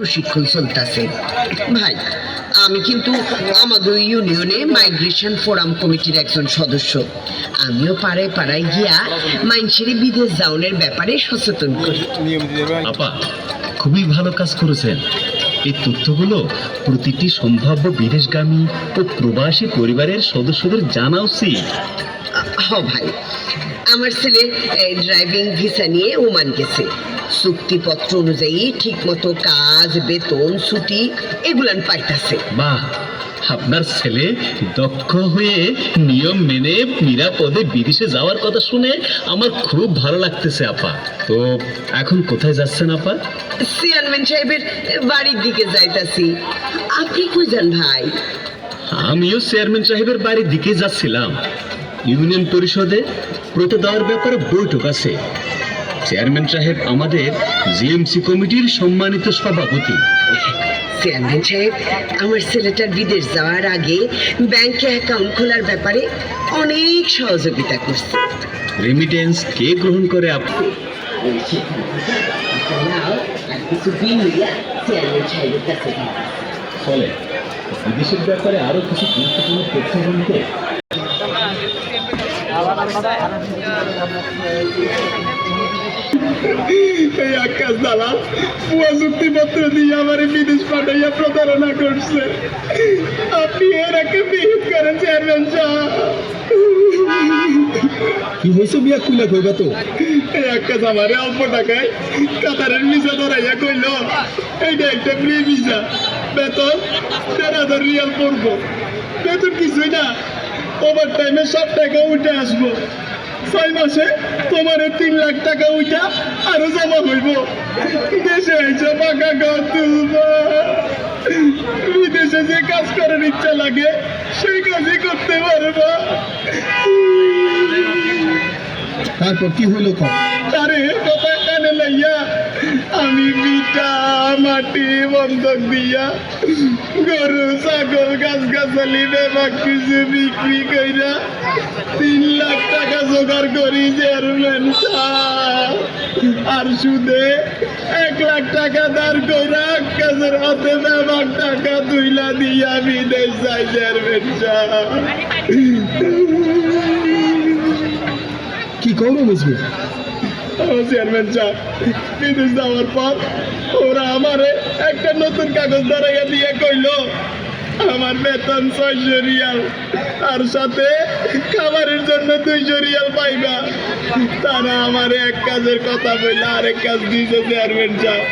প্রশিক্ষণ চলতেছে। ভাই, আমি কিন্তু আমাদের ইউনিয়নে মাইগ্রেশন ফোরাম কমিটির একজন সদস্য। আমিও পাড়ায় পাড়ায় গিয়া মাইনসেরে বিদেশ যাওনের ব্যাপারে সচেতন করি। আপা, খুবই ভালো কাজ করেছেন। এই তথ্যগুলো প্রতিটি সম্ভাব্য বিদেশগামী ও প্রবাসী পরিবারের সদস্যদের জানা উচিত। হ ভাই আমার ছেলে ড্রাইভিং ভিসা নিয়ে ওমান গেছে। চুক্তিপত্র অনুযায়ী ঠিকমতো কাজ বেতন ছুটি এগুলান পাইতাছে। বাহ আপনার ছেলে দক্ষ হয়ে নিয়ম মেনে নিরাপদে বিদেশে যাওয়ার কথা শুনে আমার খুব ভালো লাগতেছে আপা। তো এখন কোথায় যাচ্ছেন আপা? চেয়ারম্যান সাহেবের বাড়ির দিকে যাইতাছি। আপনি কই যান ভাই? আমিও চেয়ারম্যান সাহেবের বাড়ির দিকে যাচ্ছিলাম। ইউনিয়ন পরিষদে প্রতি দেওয়ার ব্যাপারে বৈঠক আছে। চেয়ারম্যান সাহেব আমাদের জিএমসি কমিটির সম্মানিত সভাপতি। চেয়ারম্যান সাহেব আমার ছেলেটার বিদেশ যাওয়ার আগে ব্যাংকে অ্যাকাউন্ট খোলার ব্যাপারে অনেক সহযোগিতা করছে। রেমিটেন্স কে গ্রহণ করে আপনি ফলে বিদেশের ব্যাপারে আরও কিছু গুরুত্বপূর্ণ তথ্য বলতে এই আকাশ দালাল ভুয়া চুক্তিপত্র দিয়ে আমার বিদেশ পাঠাইয়া প্রতারণা করছে। আপনি এর আগে বিহিত করেন চেয়ারম্যান কি হয়েছে বিয়া কুলা কইবা তো? এই আকাশ আমারে অল্প টাকায় কাতারের ভিসা ধরাইয়া কইল এইটা একটা ফ্রি ভিসা। বেতন দেড় হাজার রিয়াল পড়ব। বেতন কিছুই না। ওভার টাইমে সব টাকা উঠে আসব। ছয় মাসে তোমার তিন লাখ টাকা উঠা আরও জমা হইব। দেশে আইসে পাকা ঘর তুলব। বিদেশে যে কাজ করার ইচ্ছা লাগে সেই কাজই করতে পারব। তারপর কি হইল আরে আমি বিটা মাটি বন্ধক দিয়া গরু ছাগল গাছ গাছালি বেবাক কিছু বিক্রি কইরা তিন লাখ টাকা জোগাড় করি চেয়ারম্যান। আর সুদে এক লাখ টাকা দাঁড় কইরা কাজের হাতে বেবাক টাকা দুইলা দিয়া বিদেশ যাই চেয়ারম্যান। কি করো বুঝবে চেয়ারম্যান সাহেব পর ওরা আমারে একটা নতুন কাগজ ধরাইয়া দিয়ে কইলো, আমার বেতন ছয়শো রিয়াল আর সাথে খাবারের জন্য দুইশো রিয়াল পাইবা। তারা আমার এক কাজের কথা বললে আরেক কাজ দিয়েছে চেয়ারম্যান সাহেব